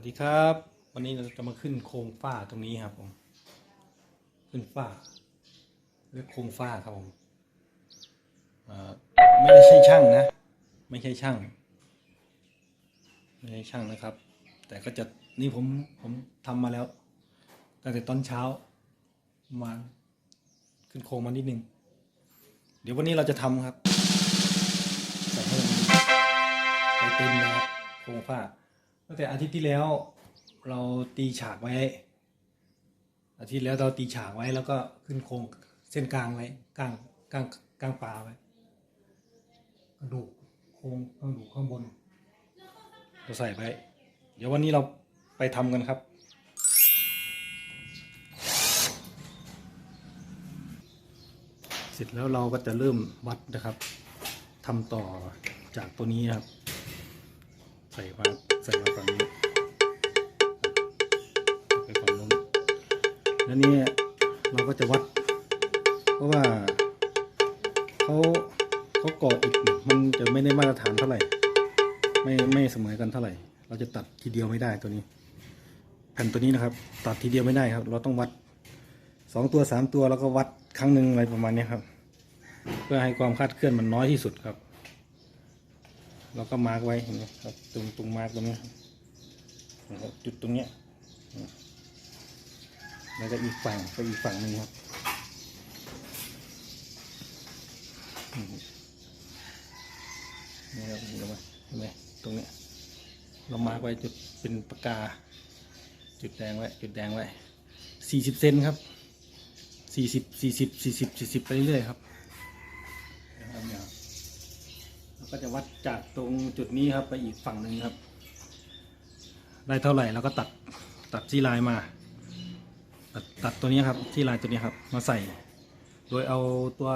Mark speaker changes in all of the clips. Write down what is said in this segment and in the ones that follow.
Speaker 1: วัสดีครับ วันนี้เราจะมาขึ้นโครงฝ้าตรงนี้ครับผมขึ้นฝ้าเรียกโครงฝ้าครับผมไม่ได้ใช่ช่างนะ ไม่ใช่ช่าง ไม่ใช่ช่างนะครับ แต่ก็จะนี่ผมผมทำมาแล้วตั้งแต่ตอนเช้าประมาณขึ้นโครงมานิดนึง เดี๋ยววันนี้เราจะทำครับใส่ให้มันไปเต็มนะครับโครงฝ้า ตั้งแต่อาทิตย์ที่แล้วเราตีฉากไว้ อาทิตย์แล้วเราตีฉากไว้แล้วก็ขึ้นโครงเส้นกลางไว้กลางกลางกลางปลาไว้กระดูกโครงกระดูกข้างบนเราใส่ไว้เดี๋ยววันนี้เราไปทำกันครับเสร็จแล้วเราก็จะเริ่มวัดนะครับทำต่อจากตัวนี้ครับ ส่มาใส่มาฝั่งนี้ไปฝั่งนู้นแล้วนี่เราก็จะวัด เพราะว่าเขาเขาก่ออิฐมันจะไม่ได้มาตรฐานเท่าไหร่ ไม่ไม่เสมอกันเท่าไหร่ เราจะตัดทีเดียวไม่ได้ตัวนี้ แผ่นตัวนี้นะครับ ตัดทีเดียวไม่ได้ครับ เราต้องวัดสองตัวสามตัวแล้วก็วัดครั้งหนึ่งอะไรประมาณนี้ครับ เพื่อให้ความคาดเคลื่อนมันน้อยที่สุดครับ เราก็มาร์กไว้เห็นไหมครับตรงตรงมาร์กตรงนี้ครับจุดตรงเนี้ยแล้วก็อีกฝั่งก็อีกฝั่งนึงครับนี่ครับเห็นไหมเห็นไหมตรงเนี้ยเรามาร์กไว้จุดเป็นปากกา จุดแดงไว้จุดแดงไว้สี่สิบเซนครับสี่สิบสี่สิบสี่สิบสี่สิบไปเรื่อยครับเนี่ย เรา ก็จะวัดจากตรงจุดนี้ครับไปอีกฝั่งหนึ่งครับ ได้เท่าไหร่เราก็ตัดตัดที่ลายมา ตัดตัดตัวนี้ครับที่ลายตัวนี้ครับ มาใส่ โดยเอาตัว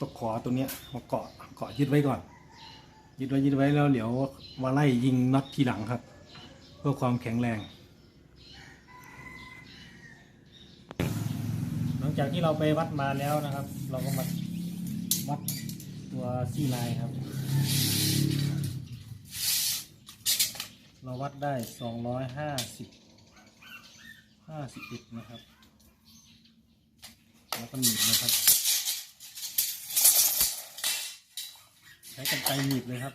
Speaker 1: ตะขอตัวเนี้ยมาเกาะเกาะยึดไว้ก่อน ยึดไว้ยึดไว้แล้วเดี๋ยวมาไล่ยิงน็อตทีหลังครับ เพื่อความแข็งแรง หลังจากที่เราไปวัดมาแล้วนะครับ เราก็มาวัด ตัวซี่ลายครับ เราวัดได้สองร้อยห้าสิบห้าสิบเอ็ดนะครับ แล้วก็หนีบนะครับ ใช้กันไกรหนีบเลยครับ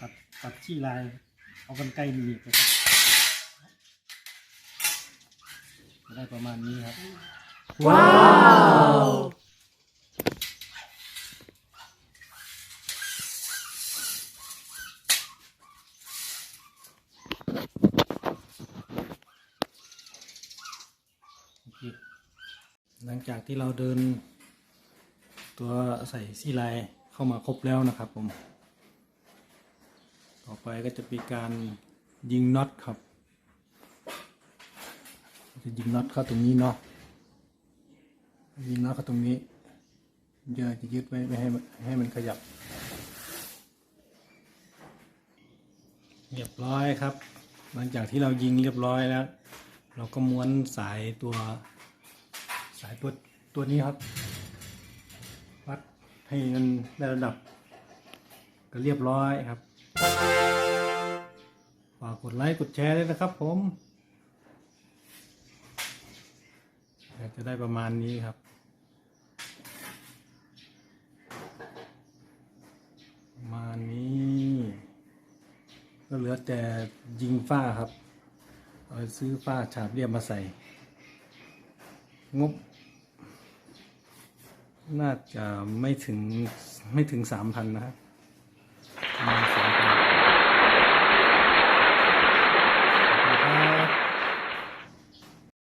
Speaker 1: ตัดตัดที่ลาย เอากันไกรหนีบนะครับจะ ได้ประมาณนี้ครับ
Speaker 2: ว้าว
Speaker 1: โอเค หลังจากที่เราเดิน ตัวใส่ซี่ลายเข้ามาครบแล้วนะครับผม ต่อไปก็จะมีการยิงน็อตครับ จะยิงน็อตเข้าตรงนี้เนาะยิงน็อตเข้าตรงนี้เดี๋ยวจะยึดไว้ไม่ให้ให้มันขยับ เรียบร้อยครับ หลังจากที่เรายิงเรียบร้อยแล้ว เราก็ม้วนสายตัว สายตัวตัวนี้ครับ วัดให้มันได้ระดับ ก็เรียบร้อยครับฝากกดไลค์กดแชร์ด้วยนะครับผมอยาก จะได้ประมาณนี้ครับ ประมาณนี้ ก็เหลือแต่ยิงฝ้าครับเอาซื้อฝ้าฉาบเรียบมาใส่ งบ น่าจะไม่ถึงไม่ถึงสามพันนะครับ